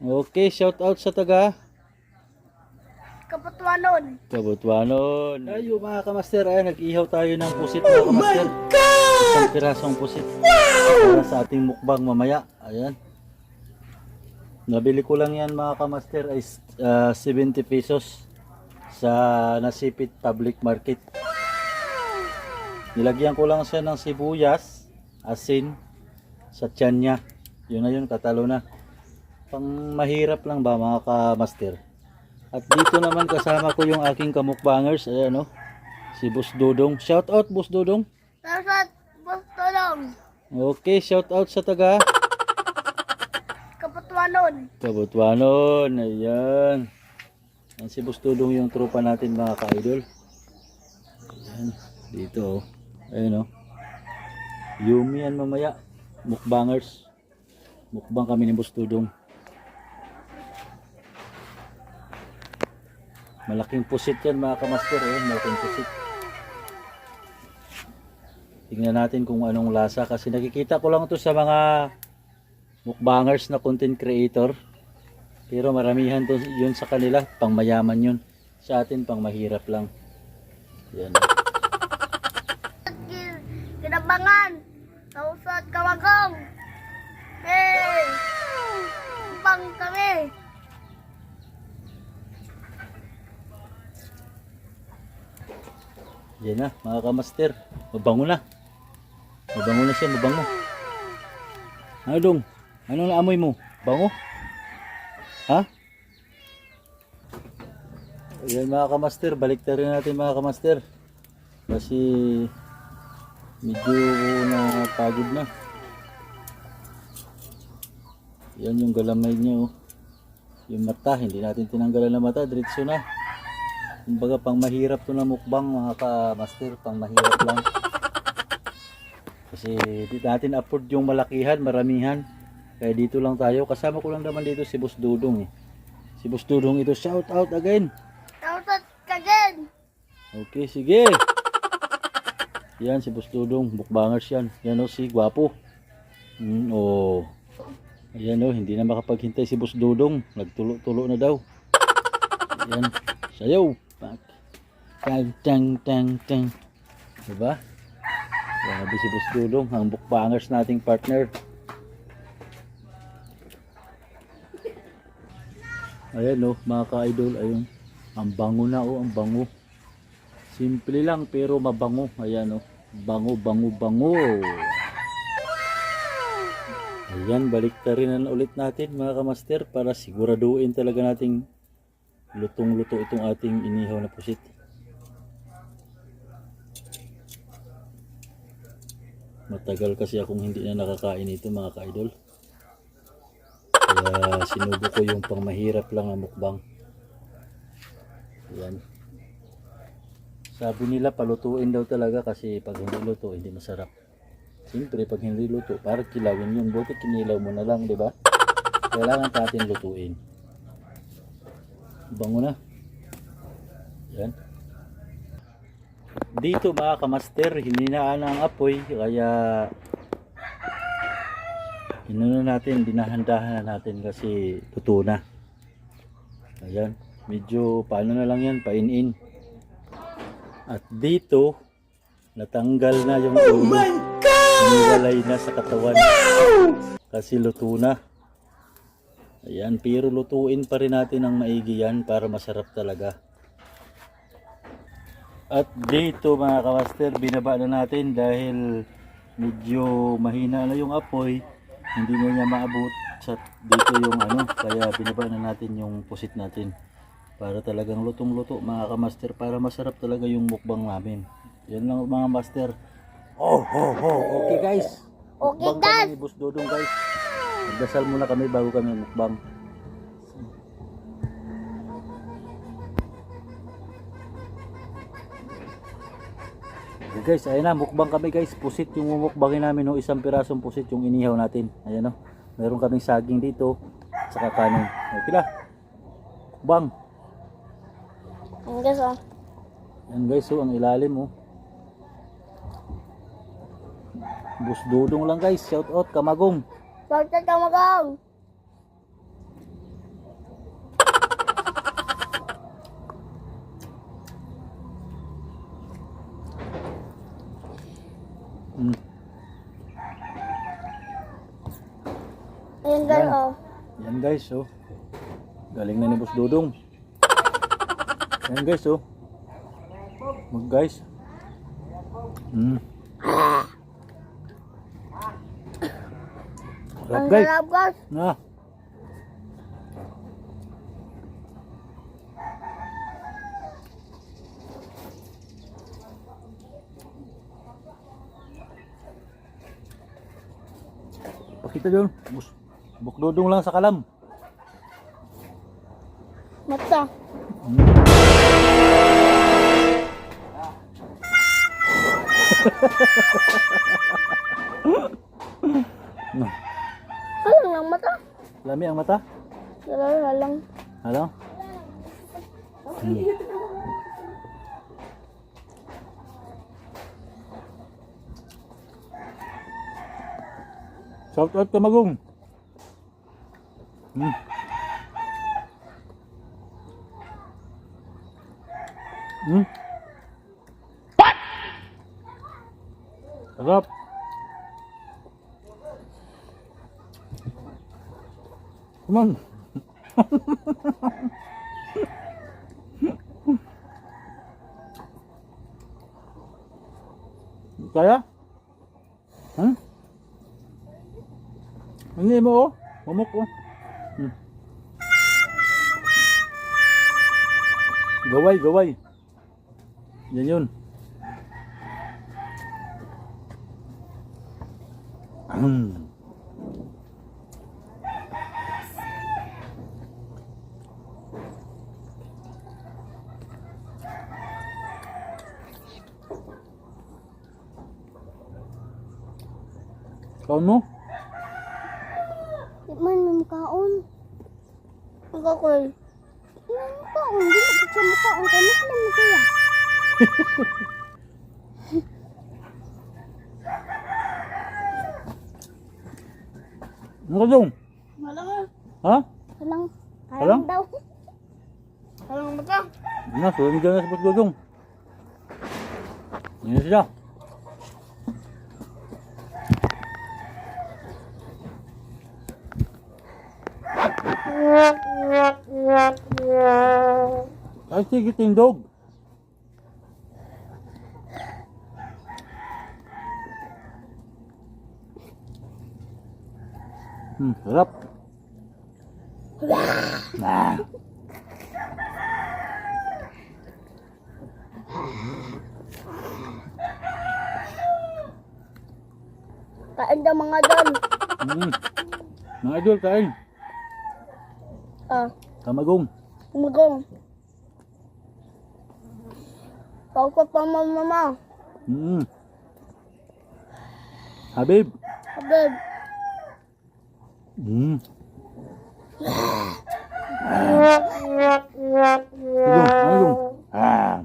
Okay, shout out sa taga Kapatuanon. Kabutwanon. Ayo mga kamaster, ay nag-ihaw tayo ng pusit mga kamaster. Isang pirasong pusit. Para sa ating mukbang mamaya. Ayan. Nabili ko lang yan mga kamaster ay ah, 70 pesos sa Nasipit Public Market. Nilagyan ko lang siya ng sibuyas, asin, sa tiyan niya. Yun na yun, katalo na. Pang mahirap lang ba mga kamaster? At dito naman kasama ko yung aking kamukbangers, ayan o, si Boss Dodong. Shout out Boss Dodong. Tapos, Bostolong. Okay, shout out sa taga Kapatuanon. Kabutwanon. Ayan. Yan si Boss Dodong yung tropa natin mga ka-idol. Ayan, dito o. Ayan o. Yumi yan mamaya. Mukbangers. Mukbang kami ni Boss Dodong. Malaking pusit yan mga kamaster. Eh. Malaking pusit. Tingnan natin kung anong lasa kasi nakikita ko lang to sa mga mukbangers na content creator. Pero maramihan to yun sa kanila, pang mayaman yun. Sa atin pang mahirap lang. Yan. Ki- Kinabangan. Kausat kawagong. Hey! Bang kami. Yan na, mga kamaster. Mabango na. Mabango na siya, mabango. Ano dong? Anong naamoy mo? Bango? Ha? Ayan mga kamaster, balik rin natin mga kamaster. Kasi medyo napagod na. Yan yung galamay niya oh. Yung mata, hindi natin tinanggalan ng mata, diretso na. Kumbaga pang mahirap to na mukbang mga ka-master, pang mahirap lang. Kasi di natin afford yung malakihan, maramihan. Kaya dito lang tayo. Kasama ko lang naman dito si Boss Dudong eh. Si Boss Dudong ito, shout out again. Kausat kagen. Okay, sige. Yan si Boss Dudong, mukbangers yan. Yan o si Gwapo. Mm, oh. Ayan o, hindi na makapaghintay si Boss Dudong. Nagtulo-tulo na daw. Yan. Sayaw. Pak. Tang tang tang tang. Diba? Grabe si Boss Dudong, ang mukbangers nating partner. Ayan o, mga ka-idol, ayun. Ang bango na o, ang bango. Simple lang pero mabango. Ayan o. Bango, bango, bango. Ayan, balik na rin ulit natin mga kamaster para siguraduhin talaga nating lutong-luto itong ating inihaw na pusit. Matagal kasi akong hindi na nakakain ito mga ka-idol. Kaya sinubo ko yung pang mahirap lang na mukbang. Ayan. Sabi nila palutuin daw talaga kasi pag hindi luto hindi masarap. Siyempre pag hindi luto, para kilawin yun. Buti kinilaw mo na lang, di ba? Kailangan natin lutuin. Bango na. Yan. Dito mga kamaster, hininaan ang apoy kaya inano natin, dinahandahan na natin kasi luto na. Ayan, medyo paano na lang yan, pain-in. At dito, natanggal na yung ulo. Hiniwalay na sa katawan. Kasi luto na. Ayan, pero lutuin pa rin natin ang maigi yan para masarap talaga. At dito mga kamaster, binaba na natin dahil medyo mahina na yung apoy. Hindi na niya maabot sa dito yung ano, kaya binaba na natin yung pusit natin. Para talagang lutong-luto mga kamaster, para masarap talaga yung mukbang namin. Yan lang mga master. Oh, oh, oh. Okay guys. Okay, Mukbang guys. kami ni Boss Dodong guys. Magdasal muna kami bago kami mukbang. Okay guys, ayun na, mukbang kami guys. Pusit yung mumukbangin namin, no? isang pirasong pusit yung inihaw natin. Ayan no. Meron kaming saging dito, saka kanin. Okay na. Mukbang. Ang guys oh. Yan guys, so ang ilalim oh. Bus dudong lang guys, shout out kamagong. Bakit ka magaw? Mm. Yan guys, oh. Yan guys, oh. Galing na ni Boss Dudong. Yan guys, oh. Mag guys. Mm. Ang guys. sarap guys. Na. Pakita doon. Bus. Bukdodong lang sa kalam. Mata. No. Halang lang mata. Lami ang mata. Halang halang. Halo? Hmm. Shout out ka magong. Hmm. Hmm. What? Sarap. Come on. Kaya? Hmm? Hindi mo oh. Mamuk oh. Hmm. Gaway, gaway. Yan yun. Hmm. Kaon mo? Di man may mukhaon. Ang kakoy. May mukhaon. Di na sa mukhaon. Kaya mas lang siya. Ano ka dong? Halang ah. Ha? Halang. Halang? Halang daw. Halang mata. Na, sulam dyan na sa pagdudong. Yan na siya. Ay, sige, tindog. Hmm, sarap. Nah. Kain daw mga don. Hmm. Mga idol, kain. Ah. Kamagong. Umagong. Pagkot pa mama. Hmm. Habib. Habib. Hmm. Idong, idong. Ah.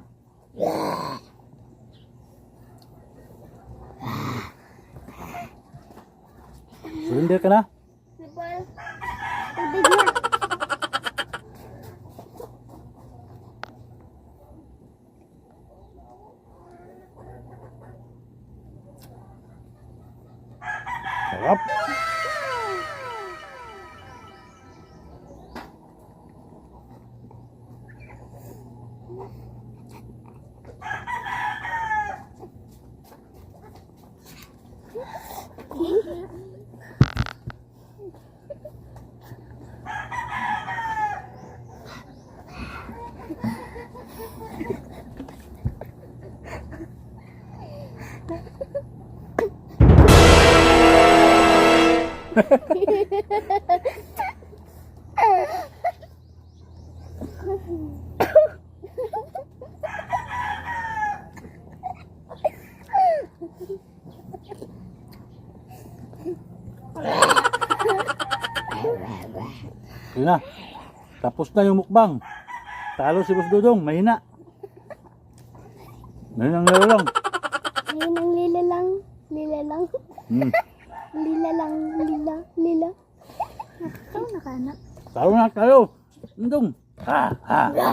Surrender ka na? Sipal. Tubig na. Sarap. Yun na. Tapos na yung mukbang. Talo si Boss Dudong, mahina. Ngayon ang laro lang. Ayun ang lila lang. Lila lang. Hmm. Lila lang. Lila. Lila. Ito, nakanak. Talo na, talo. Dudong. Ha, ha, ha.